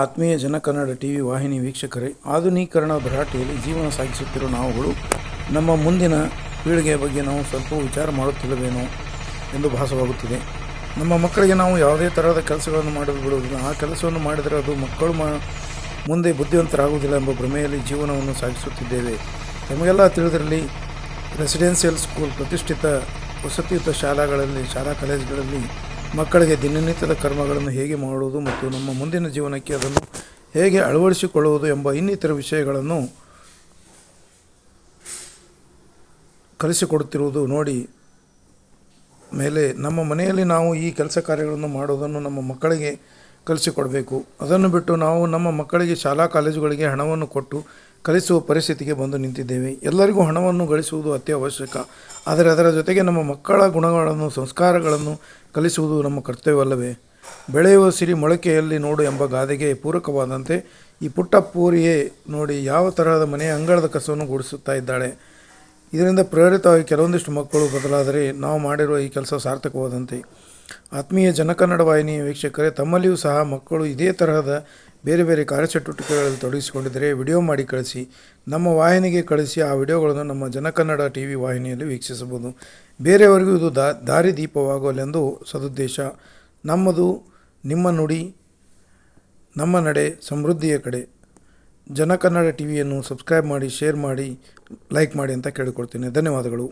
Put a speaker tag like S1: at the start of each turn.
S1: ಆತ್ಮೀಯ Janakannada T V ವಾಹಿನಿ ವೀಕ್ಷಕರೇ, ಆಧುನೀಕರಣ ಭರಾಟೆಯಲ್ಲಿ ಜೀವನ ಸಾಗಿಸುತ್ತಿರುವ ನಾವುಗಳು, ನಮ್ಮ ಮುಂದಿನ ಪೀಳಿಗೆಯ ಬಗ್ಗೆ ನಾವು ಸ್ವಲ್ಪ ವಿಚಾರ ಮಾಡುತ್ತಿಲ್ಲವೇನೋ ಎಂದು ಭಾಸವಾಗುತ್ತಿದೆ. ನಮ್ಮ ಮಕ್ಕಳಿಗೆ ನಾವು ಯಾವುದೇ ಥರದ ಕೆಲಸಗಳನ್ನು ಮಾಡಲು ಬಿಡುವುದಿಲ್ಲ. ಆ ಕೆಲಸವನ್ನು ಮಾಡಿದರೆ ಅದು ಮಕ್ಕಳು ಮಾ ಮುಂದೆ ಬುದ್ಧಿವಂತರಾಗುವುದಿಲ್ಲ ಎಂಬ ಭ್ರಮೆಯಲ್ಲಿ ಜೀವನವನ್ನು ಸಾಗಿಸುತ್ತಿದ್ದೇವೆ. ನಮಗೆಲ್ಲ ತಿಳಿದಿರಲಿ ರೆಸಿಡೆನ್ಷಿಯಲ್ ಸ್ಕೂಲ್, ಪ್ರತಿಷ್ಠಿತ ವಸತಿಯುತ ಶಾಲೆಗಳಲ್ಲಿ, ಶಾಲಾ ಕಾಲೇಜುಗಳಲ್ಲಿ ಮಕ್ಕಳಿಗೆ ದಿನನಿತ್ಯದ ಕರ್ಮಗಳನ್ನು ಹೇಗೆ ಮಾಡುವುದು ಮತ್ತು ನಮ್ಮ ಮುಂದಿನ ಜೀವನಕ್ಕೆ ಅದನ್ನು ಹೇಗೆ ಅಳವಡಿಸಿಕೊಳ್ಳುವುದು ಎಂಬ ಇನ್ನಿತರ ವಿಷಯಗಳನ್ನು ಕಲಿಸಿಕೊಡುತ್ತಿರುವುದು ನೋಡಿ. ಮೇಲೆ ನಮ್ಮ ಮನೆಯಲ್ಲಿ ನಾವು ಈ ಕೆಲಸ ಕಾರ್ಯಗಳನ್ನು ಮಾಡುವುದನ್ನು ನಮ್ಮ ಮಕ್ಕಳಿಗೆ ಕಲಿಸಿಕೊಡಬೇಕು. ಅದನ್ನು ಬಿಟ್ಟು ನಾವು ನಮ್ಮ ಮಕ್ಕಳಿಗೆ ಶಾಲಾ ಕಾಲೇಜುಗಳಿಗೆ ಹಣವನ್ನು ಕೊಟ್ಟು ಕಲಿಸುವ ಪರಿಸ್ಥಿತಿಗೆ ಬಂದು ನಿಂತಿದ್ದೇವೆ. ಎಲ್ಲರಿಗೂ ಹಣವನ್ನು ಗಳಿಸುವುದು ಅತ್ಯವಶ್ಯಕ. ಆದರೆ ಅದರ ಜೊತೆಗೆ ನಮ್ಮ ಮಕ್ಕಳ ಗುಣಗಳನ್ನು, ಸಂಸ್ಕಾರಗಳನ್ನು ಕಲಿಸುವುದು ನಮ್ಮ ಕರ್ತವ್ಯವಲ್ಲವೇ? ಬೆಳೆಯುವ ಸಿರಿ ಮೊಳಕೆಯಲ್ಲಿ ನೋಡು ಎಂಬ ಗಾದೆಗೆ ಪೂರಕವಾದಂತೆ ಈ ಪುಟ್ಟ ಪೂರಿಯೇ ನೋಡಿ ಯಾವ ತರಹದ ಮನೆಯ ಅಂಗಳದ ಕಸವನ್ನು ಗುಡಿಸುತ್ತಾ ಇದ್ದಾಳೆ. ಇದರಿಂದ ಪ್ರೇರಿತವಾಗಿ ಕೆಲವೊಂದಿಷ್ಟು ಮಕ್ಕಳು ಬದಲಾದರೆ ನಾವು ಮಾಡಿರುವ ಈ ಕೆಲಸ ಸಾರ್ಥಕವಾದಂತೆ. ಆತ್ಮೀಯ ಜನಕನ್ನಡ ವಾಹಿನಿಯ ವೀಕ್ಷಕರೇ, ತಮ್ಮಲ್ಲಿಯೂ ಸಹ ಮಕ್ಕಳು ಇದೇ ತರಹದ ಬೇರೆ ಬೇರೆ ಕಾರ್ಯಚಟುವಟಿಕೆಗಳಲ್ಲಿ ತೊಡಗಿಸಿಕೊಂಡಿದ್ದರೆ ವಿಡಿಯೋ ಮಾಡಿ ಕಳಿಸಿ. ನಮ್ಮ ವಾಹಿನಿಗೆ ಕಳಿಸಿ. ಆ ವಿಡಿಯೋಗಳನ್ನು ನಮ್ಮ ಜನಕನ್ನಡ ಟಿ ವಿ ವಾಹಿನಿಯಲ್ಲಿ ವೀಕ್ಷಿಸಬಹುದು. ಬೇರೆಯವರಿಗೂ ಇದು ದಾ, ದಾರಿದೀಪವಾಗಲೆಂದು ಸದುದ್ದೇಶ. ನಮ್ಮದು ನಿಮ್ಮ ನುಡಿ, ನಮ್ಮ ನಡೆ, ಸಮೃದ್ಧಿಯ ಕಡೆ. ಜನಕನ್ನಡ ಟಿ ವಿಯನ್ನು ಸಬ್ಸ್ಕ್ರೈಬ್ ಮಾಡಿ, ಶೇರ್ ಮಾಡಿ, ಲೈಕ್ ಮಾಡಿ ಅಂತ ಕೇಳಿಕೊಳ್ತೀನಿ ಧನ್ಯವಾದಗಳು.